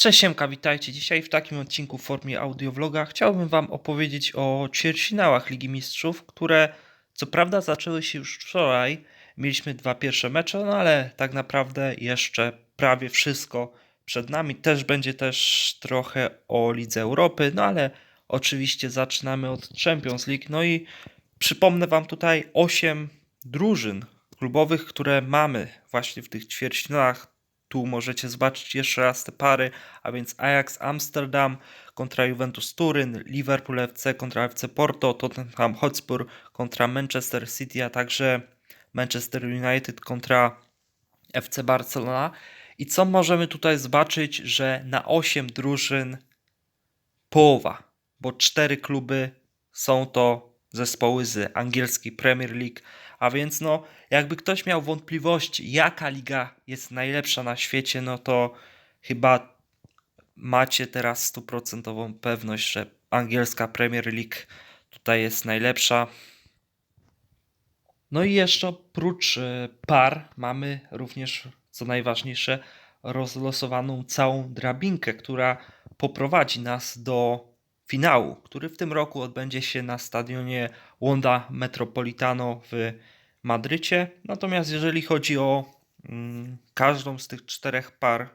Cześć Siemka, witajcie. Dzisiaj w takim odcinku w formie audiovloga chciałbym Wam opowiedzieć o ćwierćfinałach Ligi Mistrzów, które co prawda zaczęły się już wczoraj. Mieliśmy dwa pierwsze mecze, no ale tak naprawdę jeszcze prawie wszystko przed nami. Też będzie też trochę o Lidze Europy, no ale oczywiście zaczynamy od Champions League. No i przypomnę Wam tutaj 8 drużyn klubowych, które mamy właśnie w tych ćwierćfinałach. Tu możecie zobaczyć jeszcze raz te pary, a więc Ajax Amsterdam kontra Juventus Turyn, Liverpool FC kontra FC Porto, Tottenham Hotspur kontra Manchester City, a także Manchester United kontra FC Barcelona. I co możemy tutaj zobaczyć, że na 8 drużyn połowa, bo 4 kluby są to zespoły z angielskiej Premier League, a więc no, jakby ktoś miał wątpliwości, jaka liga jest najlepsza na świecie, no to chyba macie teraz stuprocentową pewność, że angielska Premier League tutaj jest najlepsza. No i jeszcze oprócz e, par mamy również, co najważniejsze, rozlosowaną całą drabinkę, która poprowadzi nas do finału, który w tym roku odbędzie się na stadionie Wanda Metropolitano w Madrycie. Natomiast jeżeli chodzi o mm, każdą z tych czterech par,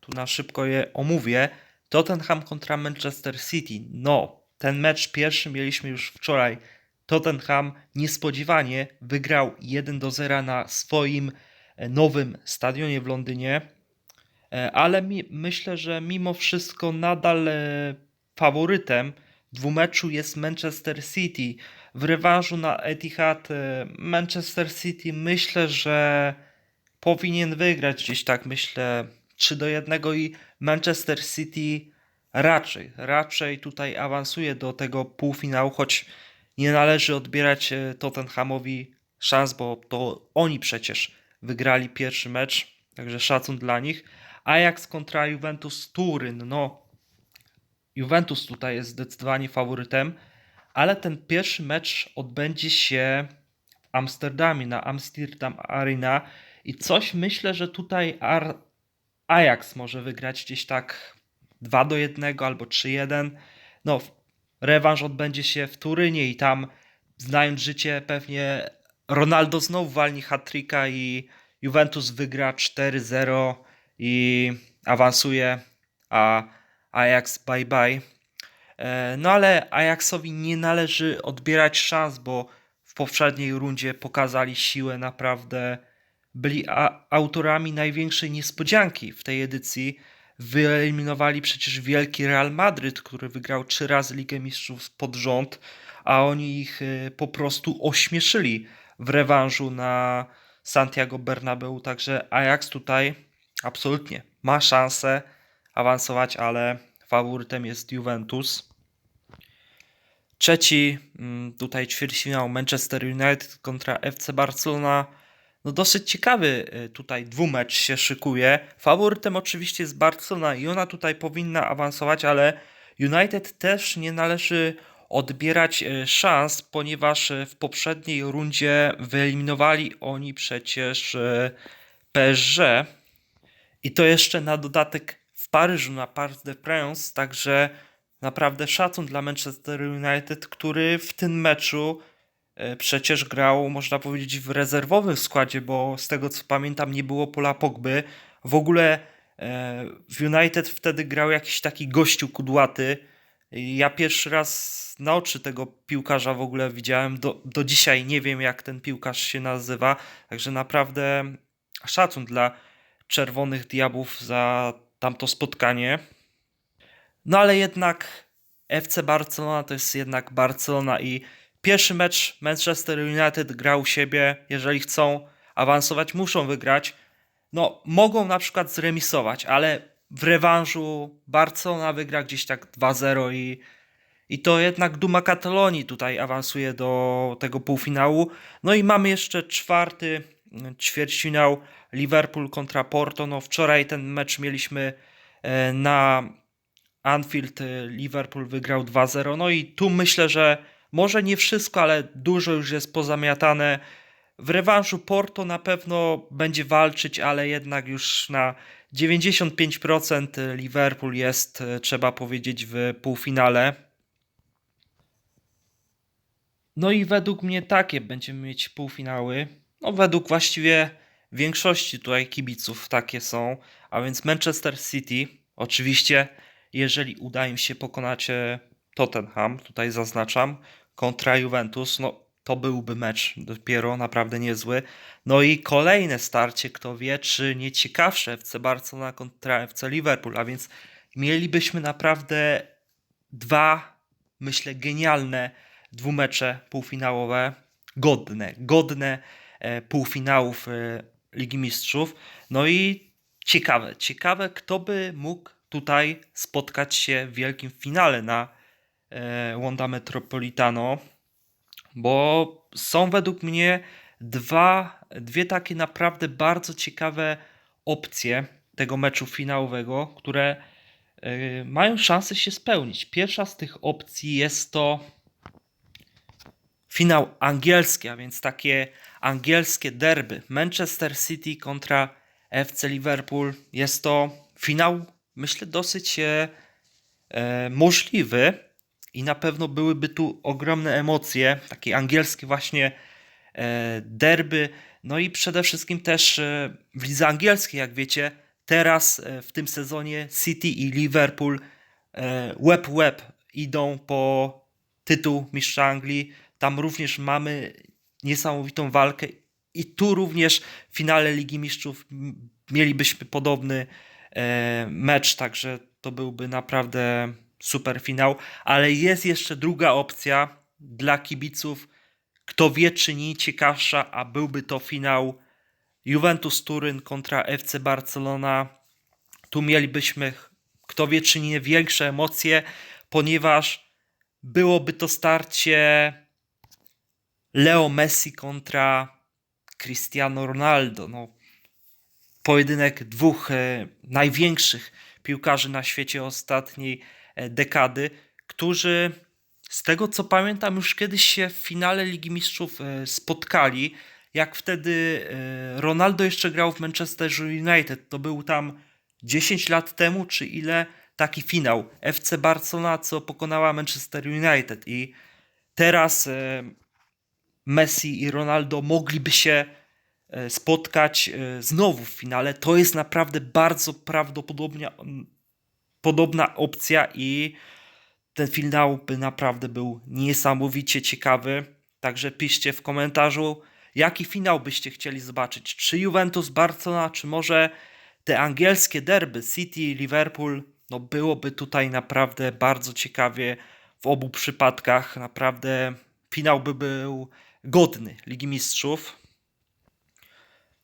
tu na szybko je omówię. Tottenham kontra Manchester City. No, ten mecz pierwszy mieliśmy już wczoraj. Tottenham niespodziewanie wygrał 1 do 0 na swoim e, nowym stadionie w Londynie. E, Ale mi, myślę, że mimo wszystko nadal e, faworytem dwumeczu jest Manchester City. W rewanżu na Etihad e, Manchester City myślę, że powinien wygrać gdzieś tak myślę 3 do 1 i Manchester City raczej, raczej tutaj awansuje do tego półfinału, choć nie należy odbierać e, Tottenhamowi szans, bo to oni przecież wygrali pierwszy mecz, także szacun dla nich. Ajax kontra Juventus Turyn, no Juventus tutaj jest zdecydowanie faworytem, ale ten pierwszy mecz odbędzie się w Amsterdamie, na Amsterdam Arena i coś myślę, że tutaj Ar Ajax może wygrać gdzieś tak 2 do 1 albo 3-1. No, rewanż odbędzie się w Turynie i tam, znając życie, pewnie Ronaldo znowu walni hat-tricka i Juventus wygra 4-0 i awansuje, a Ajax bye bye. E, No ale Ajaxowi nie należy odbierać szans, bo w poprzedniej rundzie pokazali siłę naprawdę. Byli autorami największej niespodzianki w tej edycji. Wyeliminowali przecież wielki Real Madryt, który wygrał trzy razy Ligę Mistrzów pod rząd, a oni ich e, po prostu ośmieszyli w rewanżu na Santiago Bernabeu. Także Ajax tutaj absolutnie ma szansę awansować, ale faworytem jest Juventus. Trzeci mm, tutaj ćwierćfinał Manchester United kontra FC Barcelona. No dosyć ciekawy y, tutaj dwumecz się szykuje. Faworytem oczywiście jest Barcelona i ona tutaj powinna awansować, ale United też nie należy odbierać y, szans, ponieważ y, w poprzedniej rundzie wyeliminowali oni przecież PSG. I to jeszcze na dodatek Paryżu na Parc de France, także naprawdę szacun dla Manchester United, który w tym meczu e, przecież grał, można powiedzieć, w rezerwowym składzie, bo z tego co pamiętam nie było Pola Pogby. W ogóle e, w United wtedy grał jakiś taki gościu kudłaty. Ja pierwszy raz na oczy tego piłkarza w ogóle widziałem. Do, do dzisiaj nie wiem, jak ten piłkarz się nazywa. Także naprawdę szacun dla Czerwonych Diabłów za tamto spotkanie. No ale jednak FC Barcelona to jest jednak Barcelona i pierwszy mecz Manchester United grał u siebie. Jeżeli chcą awansować, muszą wygrać. No, mogą na przykład zremisować, ale w rewanżu Barcelona wygra gdzieś tak 2-0 i, i to jednak Duma Katalonii tutaj awansuje do tego półfinału. No i mamy jeszcze czwarty ćwierćfinał Liverpool kontra Porto. No wczoraj ten mecz mieliśmy e, na Anfield. e, Liverpool wygrał 2-0. No i tu myślę, że może nie wszystko, ale dużo już jest pozamiatane. w rewanżu Porto na pewno będzie walczyć, ale jednak już na 95% Liverpool jest, e, trzeba powiedzieć, w półfinale. No i według mnie takie będziemy mieć półfinały. No według właściwie większości tutaj kibiców takie są, a więc Manchester City, oczywiście, jeżeli uda im się pokonać e, Tottenham, tutaj zaznaczam, kontra Juventus, no to byłby mecz dopiero naprawdę niezły. No i kolejne starcie, kto wie, czy nie ciekawsze FC Barcelona kontra FC Liverpool, a więc mielibyśmy naprawdę dwa, myślę, genialne dwumecze półfinałowe, godne, godne półfinałów e, Ligi Mistrzów. No i ciekawe, ciekawe, kto by mógł tutaj spotkać się w wielkim finale na e, Wanda Metropolitano, bo są według mnie dwa, dwie takie naprawdę bardzo ciekawe opcje tego meczu finałowego, które e, mają szansę się spełnić. Pierwsza z tych opcji jest to finał angielski, a więc takie angielskie derby Manchester City kontra FC Liverpool. Jest to finał, myślę, dosyć e, e, możliwy i na pewno byłyby tu ogromne emocje, takie angielskie właśnie e, derby. No i przede wszystkim też e, w lidze angielskiej, jak wiecie, teraz e, w tym sezonie City i Liverpool e, łeb w łeb idą po tytuł mistrza Anglii. Tam również mamy niesamowitą walkę i tu również w finale Ligi Mistrzów mielibyśmy podobny e, mecz, także to byłby naprawdę super finał, ale jest jeszcze druga opcja dla kibiców, kto wie czy nie ciekawsza, a byłby to finał Juventus Turyn kontra FC Barcelona. Tu mielibyśmy, kto wie czy nie, większe emocje, ponieważ byłoby to starcie Leo Messi kontra Cristiano Ronaldo. No, pojedynek dwóch e, największych piłkarzy na świecie ostatniej e, dekady, którzy z tego co pamiętam już kiedyś się w finale Ligi Mistrzów e, spotkali. Jak wtedy Ronaldo jeszcze grał w Manchester United, to był tam 10 lat temu, czy ile taki finał FC Barcelona, co pokonała Manchester United i teraz Messi i Ronaldo mogliby się e, spotkać e, znowu w finale. To jest naprawdę bardzo prawdopodobnie podobna opcja i ten finał by naprawdę był niesamowicie ciekawy. Także piszcie w komentarzu, jaki finał byście chcieli zobaczyć. Czy Juventus, Barcelona, czy może te angielskie derby City, Liverpool. No byłoby tutaj naprawdę bardzo ciekawie w obu przypadkach. Naprawdę finał by był godny Ligi Mistrzów.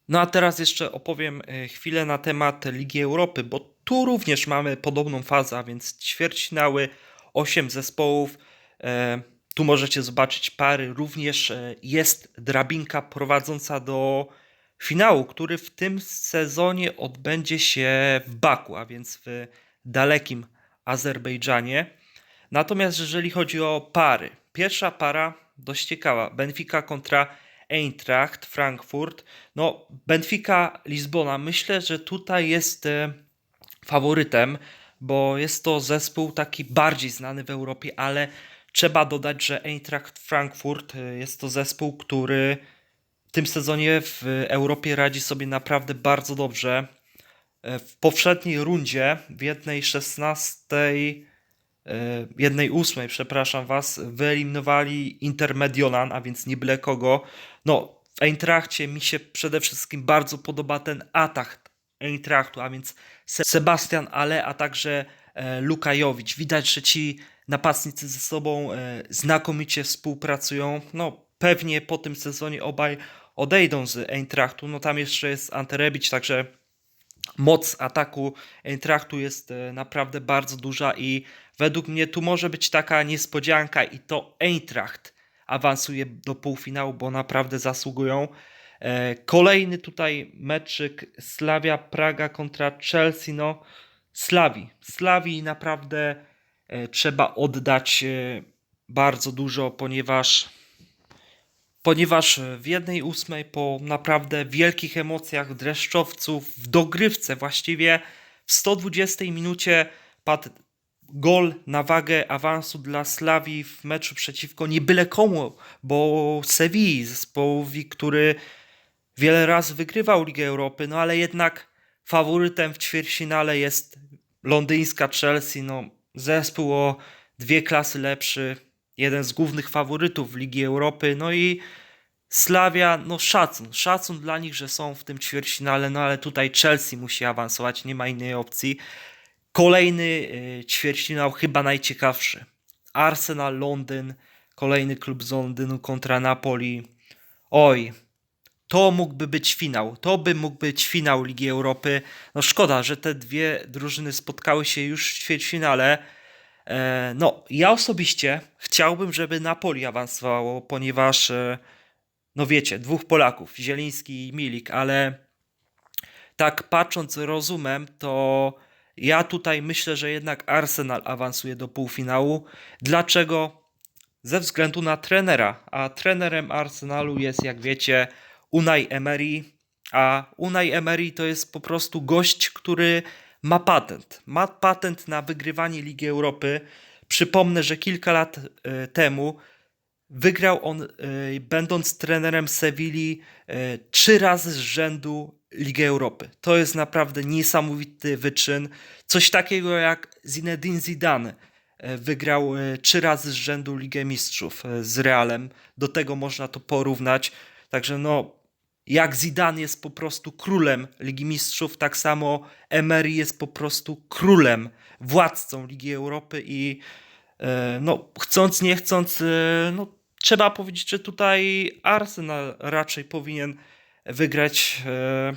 No a teraz jeszcze opowiem e, chwilę na temat Ligi Europy, bo tu również mamy podobną fazę, a więc ćwierćfinały, 8 zespołów. E, Tu możecie zobaczyć pary. Również e, jest drabinka prowadząca do finału, który w tym sezonie odbędzie się w Baku, a więc w dalekim Azerbejdżanie. Natomiast jeżeli chodzi o pary, pierwsza para dość ciekawa. Benfica kontra Eintracht Frankfurt. No, Benfica Lizbona. Myślę, że tutaj jest e, faworytem, bo jest to zespół taki bardziej znany w Europie, ale trzeba dodać, że Eintracht Frankfurt e, jest to zespół, który w tym sezonie w Europie radzi sobie naprawdę bardzo dobrze. E, W poprzedniej rundzie, w jednej 16, e, jednej 8, przepraszam Was, wyeliminowali Intermediolan, a więc nie byle kogo. No, w Eintrachcie mi się przede wszystkim bardzo podoba ten atak Eintrachtu, a więc Se- Sebastian Ale, a także e, Lukajowicz. Widać, że ci napastnicy ze sobą e, znakomicie współpracują. No, pewnie po tym sezonie obaj odejdą z Eintrachtu. No, tam jeszcze jest Ante Rebic, także moc ataku Eintrachtu jest e, naprawdę bardzo duża i według mnie tu może być taka niespodzianka i to Eintracht awansuje do półfinału, bo naprawdę zasługują. E, Kolejny tutaj meczyk Slavia Praga kontra Chelsea. No, Slawi. Slawi naprawdę e, trzeba oddać bardzo dużo, ponieważ ponieważ w jednej ósmej po naprawdę wielkich emocjach dreszczowców w dogrywce właściwie w 120 minucie padł gol na wagę awansu dla Slawii w meczu przeciwko nie byle komu, bo Sewilli, zespołowi, który wiele razy wygrywał Ligę Europy, no ale jednak faworytem w ćwierćfinale jest londyńska Chelsea, no zespół o dwie klasy lepszy, jeden z głównych faworytów Ligi Europy, no i Slavia, no szacun, szacun dla nich, że są w tym ćwierćfinale, no ale tutaj Chelsea musi awansować, nie ma innej opcji. Kolejny y, ćwierćfinał, chyba najciekawszy. Arsenal Londyn, kolejny klub z Londynu kontra Napoli. Oj, to mógłby być finał. To by mógł być finał Ligi Europy. No szkoda, że te dwie drużyny spotkały się już w ćwierćfinale. E, no, ja osobiście chciałbym, żeby Napoli awansowało, ponieważ, e, no wiecie, dwóch Polaków, Zieliński i Milik, ale tak patrząc rozumem, to ja tutaj myślę, że jednak Arsenal awansuje do półfinału. Dlaczego? Ze względu na trenera, a trenerem Arsenalu jest, jak wiecie, Unai Emery, a Unai Emery to jest po prostu gość, który ma patent. Ma patent na wygrywanie Ligi Europy. Przypomnę, że kilka lat e, temu wygrał on, e, będąc trenerem Sewilli, e, trzy razy z rzędu Ligę Europy. To jest naprawdę niesamowity wyczyn. Coś takiego jak Zinedine Zidane wygrał trzy razy z rzędu Ligę Mistrzów z Realem. Do tego można to porównać. Także no, jak Zidane jest po prostu królem Ligi Mistrzów, tak samo Emery jest po prostu królem, władcą Ligi Europy i e, no, chcąc, nie chcąc, e, no, trzeba powiedzieć, że tutaj Arsenal raczej powinien wygrać, e,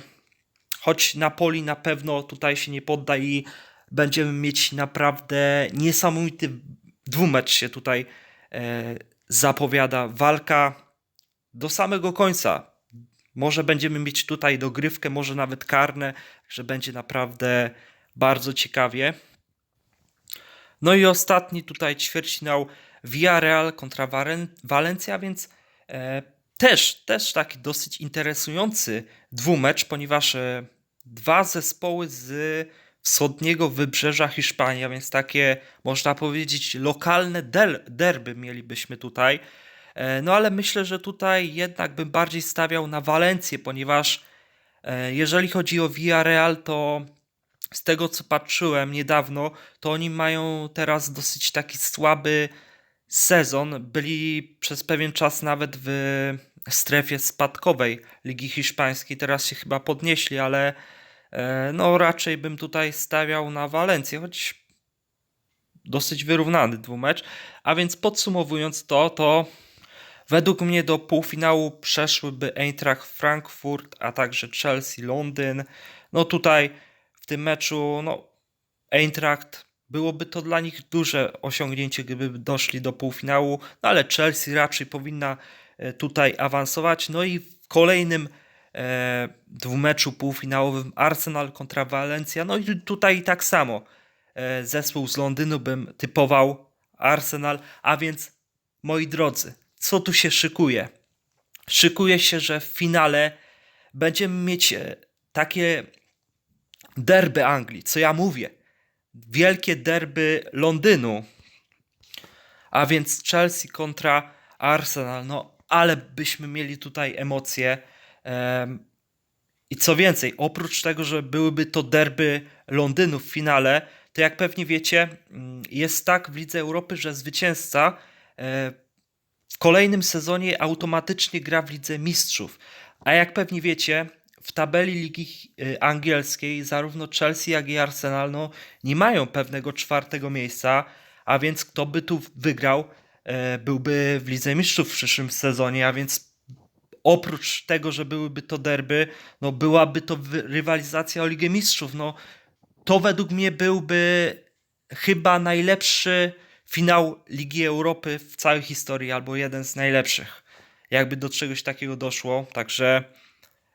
choć Napoli na pewno tutaj się nie podda i będziemy mieć naprawdę niesamowity dwumecz się tutaj zapowiada. Walka do samego końca. Może będziemy mieć tutaj dogrywkę, może nawet karne, że będzie naprawdę bardzo ciekawie. No i ostatni tutaj ćwierćfinał Villarreal kontra Valencia, więc e, też, też taki dosyć interesujący dwumecz, ponieważ e, dwa zespoły z wschodniego wybrzeża Hiszpanii, a więc takie można powiedzieć lokalne derby mielibyśmy tutaj. E, No ale myślę, że tutaj jednak bym bardziej stawiał na Walencję, ponieważ e, jeżeli chodzi o Villarreal, to z tego co patrzyłem niedawno, to oni mają teraz dosyć taki słaby sezon. Byli przez pewien czas nawet w strefie spadkowej Ligi Hiszpańskiej. Teraz się chyba podnieśli, ale e, no raczej bym tutaj stawiał na Walencję, choć dosyć wyrównany dwumecz. A więc podsumowując to, to według mnie do półfinału przeszłyby Eintracht Frankfurt, a także Chelsea Londyn. No tutaj w tym meczu, no Eintracht byłoby to dla nich duże osiągnięcie, gdyby doszli do półfinału, no ale Chelsea raczej powinna e, tutaj awansować. No i w kolejnym e, dwumeczu półfinałowym Arsenal kontra Valencia. No i tutaj tak samo e, zespół z Londynu bym typował Arsenal, a więc moi drodzy, co tu się szykuje? Szykuje się, że w finale będziemy mieć e, takie derby Anglii, co ja mówię. Wielkie derby Londynu. A więc Chelsea kontra Arsenal. No, ale byśmy mieli tutaj emocje. Em, I co więcej, oprócz tego, że byłyby to derby Londynu w finale, to jak pewnie wiecie, mm, jest tak w Lidze Europy, że zwycięzca e, w kolejnym sezonie automatycznie gra w Lidze Mistrzów. A jak pewnie wiecie, w tabeli Ligi y, Angielskiej zarówno Chelsea, jak i Arsenal no, nie mają pewnego czwartego miejsca, a więc kto by tu wygrał, e, byłby w Lidze Mistrzów w przyszłym sezonie, a więc oprócz tego, że byłyby to derby, no byłaby to rywalizacja o Ligę Mistrzów. No, to według mnie byłby chyba najlepszy finał Ligi Europy w całej historii, albo jeden z najlepszych. Jakby do czegoś takiego doszło. Także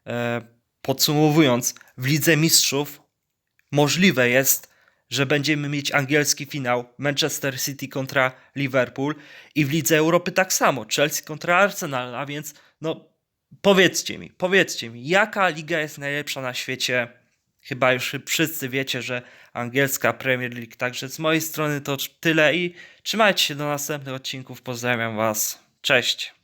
e, podsumowując, w Lidze Mistrzów możliwe jest, że będziemy mieć angielski finał Manchester City kontra Liverpool i w Lidze Europy tak samo, Chelsea kontra Arsenal, a więc No, powiedzcie mi, powiedzcie mi, jaka liga jest najlepsza na świecie? Chyba już wszyscy wiecie, że angielska Premier League. Także z mojej strony to tyle i trzymajcie się do następnych odcinków. Pozdrawiam Was. Cześć.